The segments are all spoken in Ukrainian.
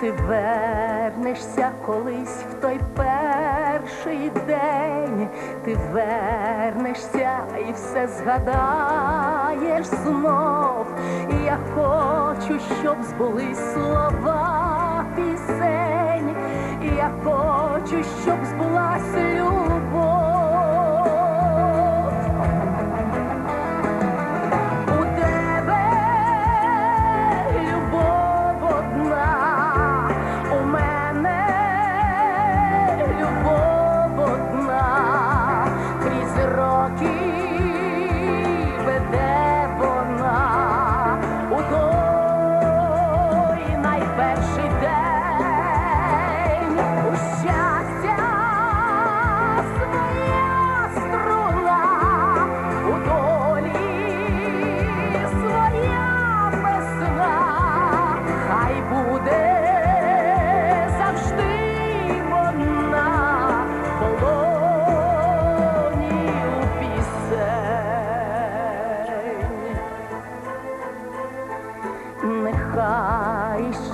повернешся колись в той перший день, ти вернешся і все згадаєш знов. І я хочу, щоб збулись слова пісень, і я хочу, щоб збулась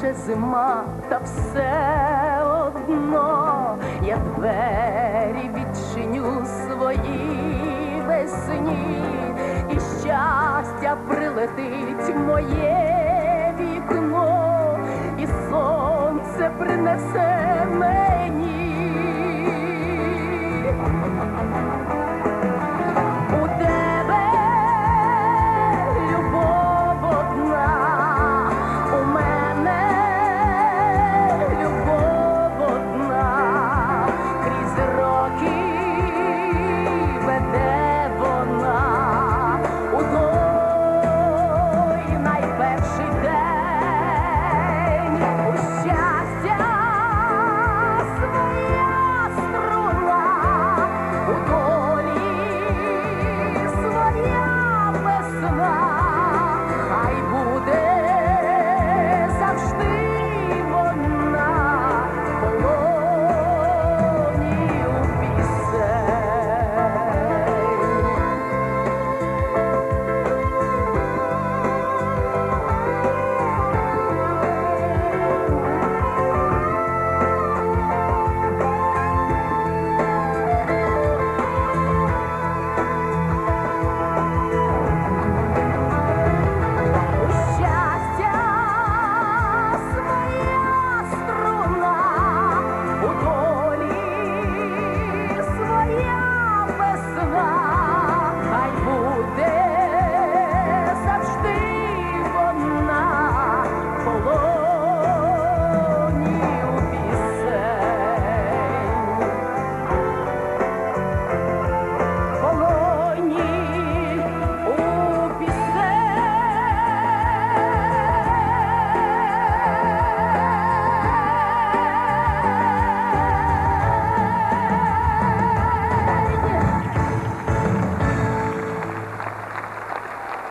Нехай зима, та все одно я двері відчиню свої весні, і щастя прилетить в моє вікно, і сонце принесе